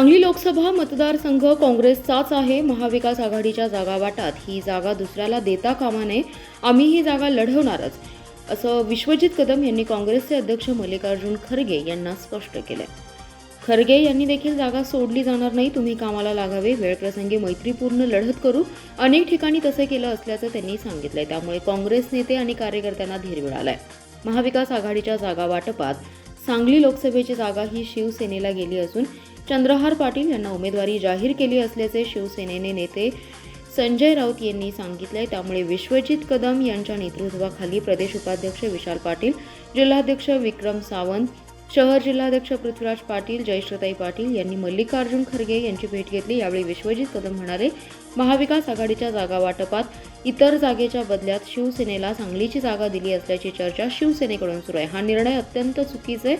सांगली लोकसभा मतदारसंघ काँग्रेसचाच आहे. महाविकास आघाडीच्या जागा वाटात. ही जागा दुसऱ्याला देता कामा नये. आम्ही ही जागा लढवणारच. असं विश्वजित कदम यांनी काँग्रेसचे अध्यक्ष मल्लिकार्जुन खरगे यांना स्पष्ट केलंय. खरगे यांनी देखील जागा सोडली जाणार नाही. तुम्ही कामाला लागावे. वेळप्रसंगी मैत्रीपूर्ण लढत करू. अनेक ठिकाणी तसे केलं असल्याचं त्यांनी सांगितलंय. त्यामुळे काँग्रेस नेते आणि कार्यकर्त्यांना धीर मिळालाय. महाविकास आघाडीच्या जागा वाटपात सांगली लोकसभेची जागा ही शिवसेनेला गेली असून चंद्रहार पाटील यांना उमेदवारी जाहीर केली असल्याचे शिवसेनेने नेते संजय राऊत यांनी सांगितले त्यामुळे विश्वजित कदम यांच्या नेतृत्वाखाली प्रदेश उपाध्यक्ष विशाल पाटील जिल्हाध्यक्ष विक्रम सावंत शहर जिल्हाध्यक्ष पृथ्वीराज पाटील जयश्रताई पाटील यांनी मल्लिकार्जुन खरगे यांची भेट घेतली. यावेळी विश्वजित कदम म्हणाले महाविकास आघाडीच्या जागा वाटपात इतर जागेच्या बदल्यात शिवसेनेला सांगलीची जागा दिली असल्याची चर्चा शिवसेनेकडून सुरू आहे. हा निर्णय अत्यंत चुकीचा आहे.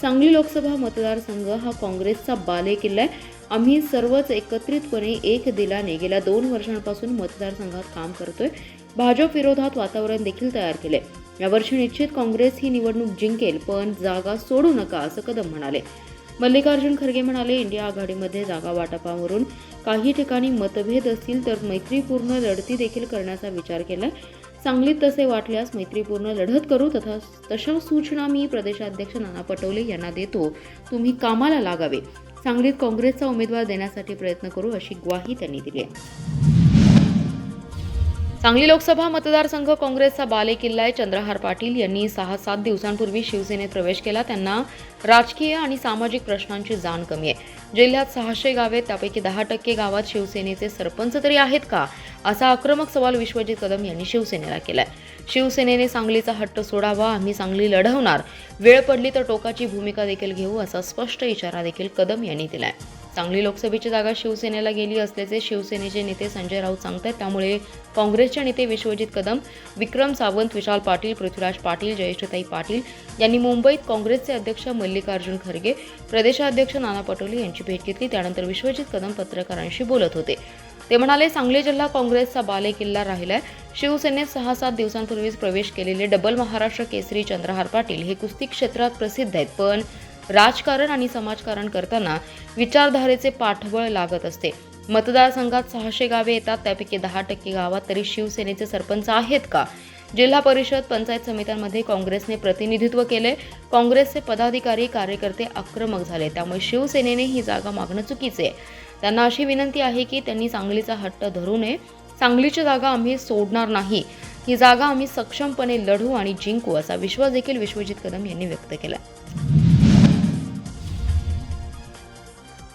सांगली लोकसभा मतदारसंघ हा काँग्रेसचा बालेकिल्ला आहे. आम्ही सर्वच एकत्रितपणे एक दिलाने गेल्या दोन वर्षांपासून मतदारसंघात काम करतोय. भाजप विरोधात वातावरण देखील तयार केले यावर्षी निश्चित काँग्रेस ही निवडणूक जिंकेल पण जागा सोडू नका असं कदम म्हणाले. मल्लिकार्जुन खरगे म्हणाले इंडिया आघाडीमध्ये जागा वाटपावरून काही ठिकाणी मतभेद असतील तर मैत्रीपूर्ण लढती देखील करण्याचा विचार केला सांगलीत तसे वाटल्यास मैत्रीपूर्ण लढत करू तथा तशा सूचना मी प्रदेशाध्यक्ष नाना पटोले यांना देतो. तुम्ही कामाला लागावे. सांगलीत काँग्रेसचा उमेदवार देण्यासाठी प्रयत्न करू अशी ग्वाही त्यांनी दिली आहे. सांगली लोकसभा मतदारसंघ काँग्रेसचा बालेकिल्ला आहे. चंद्रहार पाटील यांनी सहा सात दिवसांपूर्वी शिवसेनेत प्रवेश केला. त्यांना राजकीय आणि सामाजिक प्रश्नांची जाण कमी आहे. जिल्ह्यात सहाशे गावे त्यापैकी दहा टक्के गावात शिवसेनेचे सरपंच तरी आहेत का? असा आक्रमक सवाल विश्वजित कदम यांनी शिवसेनेला केलाय. शिवसेनेने सांगलीचा हट्ट सोडावा आम्ही सांगली लढवणार. वेळ पडली तर टोकाची भूमिका देखील घेऊ असा स्पष्ट इशारा देखील कदम यांनी दिलाय. सांगली लोकसभेची जागा शिवसेनेला गेली असल्याचे शिवसेनेचे नेते संजय राऊत सांगतात त्यामुळे काँग्रेसचे नेते विश्वजित कदम विक्रम सावंत विशाल पाटील पृथ्वीराज पाटील जयेशताई पाटील यांनी मुंबईत काँग्रेसचे अध्यक्ष मल्लिकार्जुन खरगे प्रदेशाध्यक्ष नाना पटोले यांची भेट घेतली. त्यानंतर विश्वजित कदम पत्रकारांशी बोलत होते. ते म्हणाले सांगली जिल्हा काँग्रेसचा बालेकिल्ला राहिलाय. शिवसेनेत सहा सात दिवसांपूर्वीच प्रवेश केलेले डबल महाराष्ट्र केसरी चंद्रहार पाटील हे कुस्ती क्षेत्रात प्रसिद्ध आहेत. पण राजकारण आणि समाजकारण करताना विचारधारेचे पाठबळ लागत असते. मतदारसंघात सहाशे गावे येतात त्यापैकी दहा टक्के गावात तरी शिवसेनेचे सरपंच आहेत का? जिल्हा परिषद पंचायत समित्यांमध्ये काँग्रेसने प्रतिनिधित्व केले. काँग्रेसचे पदाधिकारी कार्यकर्ते आक्रमक झाले. त्यामुळे शिवसेनेने ही जागा मागणं चुकीचे आहे. त्यांना अशी विनंती आहे की त्यांनी सांगलीचा हट्ट धरू नये. सांगलीची जागा आम्ही सोडणार नाही. ही जागा आम्ही सक्षमपणे लढू आणि जिंकू असा विश्वास देखील विश्वजित कदम यांनी व्यक्त केला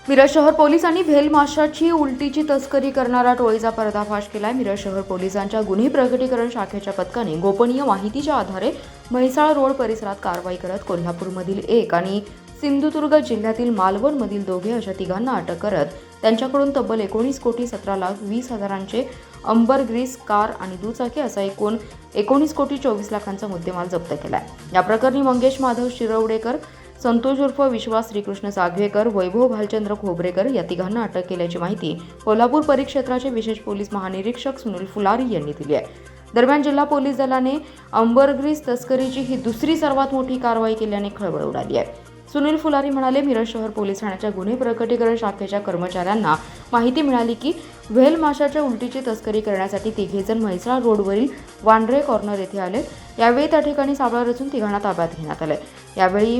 मिरज शहर पोलिसांनी भेल माशाची उलटीची तस्करी करणारा टोळीचा पर्दाफाश केलाय. मिरज शहर पोलिसांच्या गुन्हे प्रकटीकरण शाखेच्या पथकाने गोपनीय माहितीच्या आधारे म्हैसाळ रोड परिसरात कारवाई करत कोल्हापूरमधील एक आणि सिंधुदुर्ग जिल्ह्यातील मालवणमधील दोघे अशा तिघांना अटक करत त्यांच्याकडून तब्बल एकोणीस कोटी सतरा लाख वीस हजारांचे अंबर ग्रीस कार आणि दुचाकी असा एकूण एकोणीस कोटी चोवीस लाखांचा मुद्देमाल जप्त केलाय. या प्रकरणी मंगेश माधव शिरवडेकर संतोष उर्फ विश्वास श्रीकृष्ण सागवेकर वैभव भालचंद्र खोबरेकर या तिघांना अटक केल्याची माहिती कोल्हापूर परिक्षेत्राचे विशेष पोलीस महानिरीक्षक सुनील फुलारी यांनी दिली आहे. दरम्यान जिल्हा पोलीस दलाने अंबरग्रीस तस्करीची ही दुसरी सर्वात मोठी कारवाई केल्याने खळबळ उडाली आहे. सुनील फुलारी म्हणाले मिरज शहर पोलीस ठाण्याच्या गुन्हे प्रकटीकरण शाखेच्या कर्मचाऱ्यांना माहिती मिळाली की व्हेल माशाच्या उलटीची तस्करी करण्यासाठी तिघेजण म्हैसाळ रोडवरील वांड्रे कॉर्नर येथे आले यावेळी त्या ठिकाणी सापळा रचून तिघांना ताब्यात घेण्यात आले यावेळी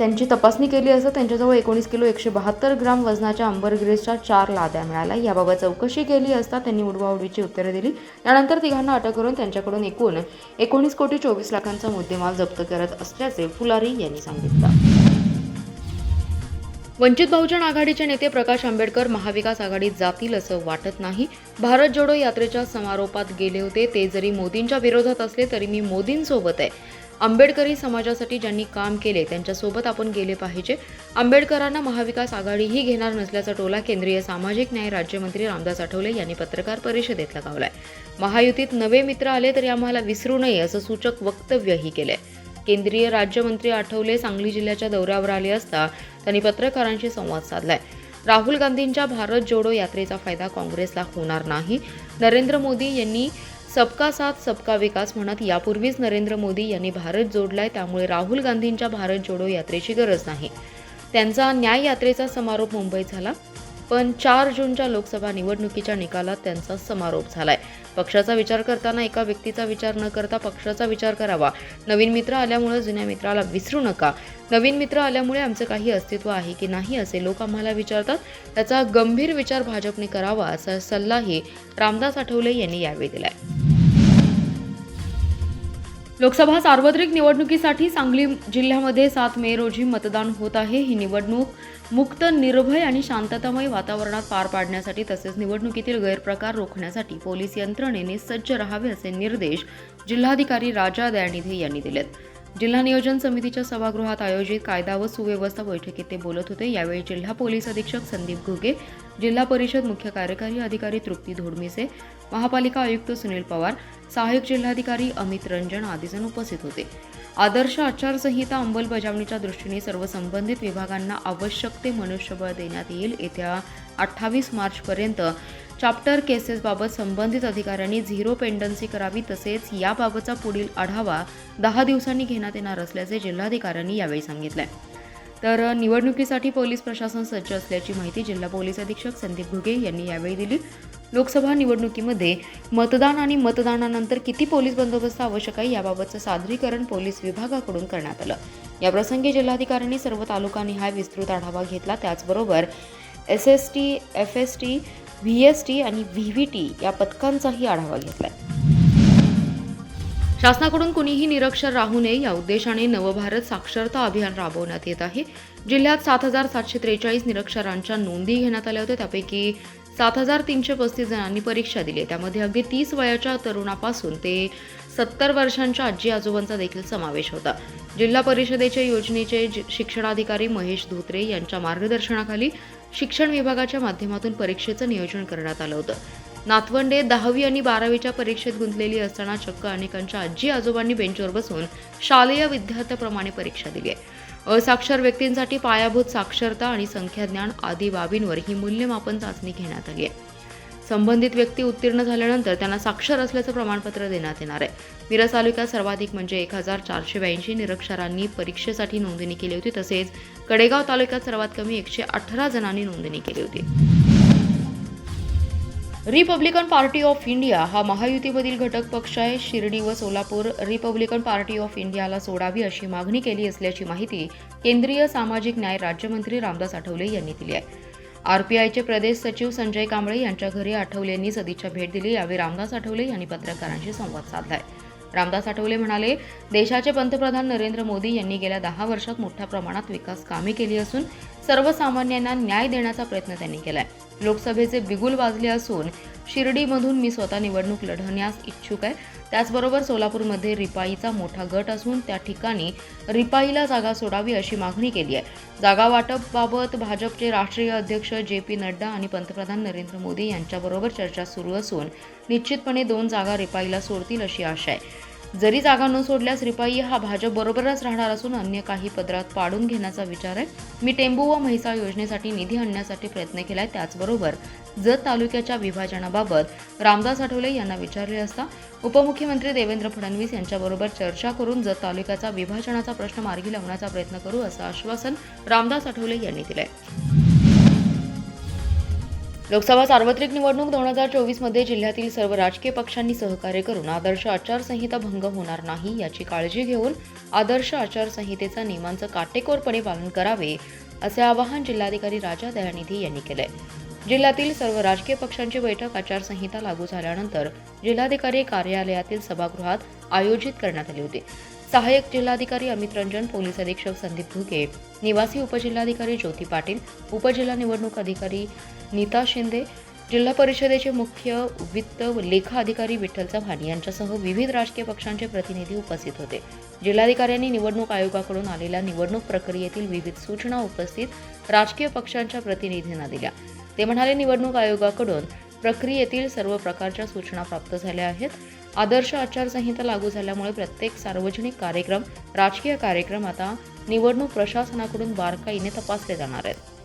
त्यांची तपासणी केली असता त्यांच्याजवळ एकोणीस किलो एकशे बहात्तर ग्राम वजनाच्या अंबरग्रेसच्या चार लाद्या मिळाल्या. याबाबत चौकशी केली असता त्यांनी उडवाउडवीची उत्तरे दिली. यानंतर तिघांना अटक करून त्यांच्याकडून एकूण एकोणीस कोटी चोवीस लाखांचा मुद्देमाल जप्त करत असल्याचे फुलारी यांनी सांगितलं. वंचित बहुजन आघाडीचे नेते प्रकाश आंबेडकर महाविकास आघाडीत जातील असं वाटत नाही. भारत जोडो यात्रेच्या समारोपात गेले होते. ते जरी मोदींच्या विरोधात असले तरी मी मोदींसोबत आहे. आंबेडकरी समाजासाठी ज्यांनी काम केले त्यांच्यासोबत आपण गेले पाहिजे. आंबेडकरांना महाविकास आघाडीही घेणार नसल्याचा टोला केंद्रीय सामाजिक न्याय राज्यमंत्री रामदास आठवले यांनी पत्रकार परिषदेत लगावलाय. महायुतीत नवे मित्र आले तरी आम्हाला विसरू नये असं सूचक वक्तव्यही केलंय. केंद्रीय राज्यमंत्री आठवले सांगली जिल्ह्याच्या दौऱ्यावर आले असता त्यांनी पत्रकारांशी संवाद साधलाय. राहुल गांधींच्या भारत जोडो यात्रेचा फायदा काँग्रेसला होणार नाही. नरेंद्र मोदी यांनी सबका साथ सबका विकास म्हणत यापूर्वीच नरेंद्र मोदी यांनी भारत जोडलाय त्यामुळे राहुल गांधींच्या भारत जोडो यात्रेची गरज नाही. त्यांचा न्याय यात्रेचा समारोप मुंबईत झाला पण चार जूनच्या लोकसभा निवडणुकीच्या निकालात त्यांचा समारोप झालाय. पक्षाचा विचार करताना एका व्यक्तीचा विचार न करता पक्षाचा विचार करावा. नवीन मित्र आल्यामुळे जुन्या मित्राला विसरू नका. नवीन मित्र आल्यामुळे आमचं काही अस्तित्व आहे की नाही असे लोक आम्हाला विचारतात. त्याचा गंभीर विचार भाजपने करावा असा सल्लाही रामदास आठवले यांनी यावेळी दिलाय. लोकसभा सार्वत्रिक निवडणुकीसाठी सांगली जिल्ह्यामध्ये सात मे रोजी मतदान होत आहे. ही निवडणूक मुक्त निर्भय आणि शांततामय वातावरणात पार पाडण्यासाठी तसेच निवडणुकीतील गैरप्रकार रोखण्यासाठी पोलीस यंत्रणेने सज्ज राहावे असे निर्देश जिल्हाधिकारी राजा दयानिधी यांनी दिलेत. जिल्हा नियोजन समितीच्या सभागृहात आयोजित कायदा व सुव्यवस्था बैठकीत ते बोलत होते. यावेळी जिल्हा पोलीस अधीक्षक संदीप घुगे जिल्हा परिषद मुख्य कार्यकारी अधिकारी तृप्ती धोडमिसे महापालिका आयुक्त सुनील पवार सहाय्यक जिल्हाधिकारी अमित रंजन आदीजण उपस्थित होते. आदर्श आचारसंहिता अंमलबजावणीच्या दृष्टीने सर्व संबंधित विभागांना आवश्यक ते मनुष्यबळ देण्यात येईल. येत्या अठ्ठावीस मार्चपर्यंत चॅप्टर केसेसबाबत संबंधित अधिकाऱ्यांनी झिरो पेंडन्सी करावी तसेच याबाबतचा पुढील आढावा दहा दिवसांनी घेण्यात येणार असल्याचे जिल्हाधिकाऱ्यांनी यावेळी सांगितले. तर निवडणुकीसाठी पोलीस प्रशासन सज्ज असल्याची माहिती जिल्हा पोलीस अधीक्षक संदीप घुगे यांनी यावेळी दिली. लोकसभा निवडणुकीमध्ये मतदान आणि मतदानानंतर किती पोलीस बंदोबस्त आवश्यक आहे याबाबतचं सादरीकरण पोलीस विभागाकडून करण्यात आलं. याप्रसंगी जिल्हाधिकाऱ्यांनी सर्व तालुकानिहाय विस्तृत आढावा घेतला. त्याचबरोबर S S T F S T V S T आणि व्ही व्ही टी या पथकांचाही आढावा घेतला शासनाकडून कुणीही निरक्षर राहू नये या उद्देशाने नवभारत साक्षरता अभियान राबवण्यात येत आहे. जिल्ह्यात सात हजार सातशे त्रेचाळीस निरक्षरांच्या नोंदी घेण्यात आल्या होत्या. त्यापैकी सात हजार तीनशे पस्तीस जणांनी परीक्षा दिली. त्यामध्ये अगदी तीस वयाच्या तरुणापासून ते सत्तर वर्षांच्या आजी आजोबांचा देखील समावेश होता. जिल्हा परिषदेचे योजनेचे शिक्षणाधिकारी महेश धोत्रे यांच्या मार्गदर्शनाखाली शिक्षण विभागाच्या माध्यमातून परीक्षेचं नियोजन करण्यात आलं होतं. नातवंडे दहावी आणि बारावीच्या परीक्षेत गुंतलेली असताना चक्क अनेकांच्या आजी आजोबांनी बेंचवर बसून शालेय विद्यार्थ्याप्रमाणे परीक्षा दिली आहे. असाक्षर व्यक्तींसाठी पायाभूत साक्षरता आणि संख्याज्ञान आदी बाबींवर ही मूल्यमापन चाचणी घेण्यात आली आहे. संबंधित व्यक्ती उत्तीर्ण झाल्यानंतर त्यांना साक्षर असल्याचं प्रमाणपत्र देण्यात येणार आहे. मिरज तालुक्यात सर्वाधिक म्हणजे एक हजार चारशे ब्याऐंशी निरक्षरांनी परीक्षेसाठी नोंदणी केली होती. तसेच कडेगाव तालुक्यात सर्वात कमी एकशे अठरा जणांनी नोंदणी केली होती. रिपब्लिकन पार्टी ऑफ इंडिया हा महायुतीमधील घटक पक्ष आहे. शिर्डी व सोलापूर रिपब्लिकन पार्टी ऑफ इंडियाला सोडावी अशी मागणी केली असल्याची माहिती केंद्रीय सामाजिक न्याय राज्यमंत्री रामदास आठवले यांनी दिली आहे. आरपीआयचे प्रदेश सचिव संजय कांबळे यांच्या घरी आठवले यांनी सदिच्छा भेट दिली. यावेळी रामदास आठवले यांनी पत्रकारांशी संवाद साधलाय. रामदास आठवले म्हणाले देशाचे पंतप्रधान नरेंद्र मोदी यांनी गेल्या दहा वर्षात मोठ्या प्रमाणात विकास कामे केली असून सर्वसामान्यांना न्याय देण्याचा प्रयत्न त्यांनी केलाय. लोकसभेचे बिगुल वाजले असून शिर्डीमधून मी स्वतः निवडणूक लढवण्यास इच्छुक आहे. त्याचबरोबर सोलापूरमध्ये रिपाईचा मोठा गट असून त्या ठिकाणी रिपाईला जागा सोडावी अशी मागणी केली आहे. जागा वाटपबाबत भाजपचे राष्ट्रीय अध्यक्ष जे पी नड्डा आणि पंतप्रधान नरेंद्र मोदी यांच्याबरोबर चर्चा सुरू असून निश्चितपणे दोन जागा रिपाईला सोडतील अशी आशा आहे. जरी जागा न सोडल्यास रिपाई हा भाजप बरोबरच राहणार असून अन्य काही पदरात पाडून घेण्याचा विचार आहे. मी टेंबू व म्हैसाळ योजनेसाठी निधी आणण्यासाठी प्रयत्न केलाय त्याचबरोबर जत तालुक्याच्या विभाजनाबाबत रामदास आठवले यांना विचारले असता उपमुख्यमंत्री देवेंद्र फडणवीस यांच्याबरोबर चर्चा करून जत तालुक्याचा विभाजनाचा प्रश्न मार्गी लावण्याचा प्रयत्न करू असं आश्वासन रामदास आठवले यांनी दिलंय. लोकसभा सार्वत्रिक निवडणूक दोन हजार चोवीसमध्ये जिल्ह्यातील सर्व राजकीय पक्षांनी सहकार्य करून आदर्श आचारसंहिता भंग होणार नाही याची काळजी घेऊन आदर्श आचारसंहितेचा नियमांचं काटेकोरपणे पालन करावे असे आवाहन जिल्हाधिकारी राजा दयानिधी यांनी केलंय. जिल्ह्यातील सर्व राजकीय पक्षांची बैठक आचारसंहिता लागू झाल्यानंतर जिल्हाधिकारी कार्यालयातील सभागृहात आयोजित करण्यात आली होती. सहाय्यक जिल्हाधिकारी अमित रंजन पोलीस अधीक्षक संदीप घुगे निवासी उपजिल्हाधिकारी ज्योती पाटील उपजिल्हा निवडणूक अधिकारी नीता शिंदे जिल्हा परिषदेचे मुख्य वित्त लेखा अधिकारी विठ्ठल चव्हाण यांच्यासह विविध राजकीय पक्षांचे प्रतिनिधी उपस्थित होते. जिल्हाधिकाऱ्यांनी निवडणूक आयोगाकडून आलेल्या निवडणूक प्रक्रियेतील विविध सूचना उपस्थित राजकीय पक्षांच्या प्रतिनिधींना दिल्या. ते म्हणाले निवडणूक आयोगाकडून प्रक्रियेतील सर्व प्रकारच्या सूचना प्राप्त झाल्या आहेत. आदर्श आचारसंहिता लागू झाल्यामुळे प्रत्येक सार्वजनिक कार्यक्रम राजकीय कार्यक्रम आता निवडणूक प्रशासनाकडून बारकाईने तपासले जाणार आहेत.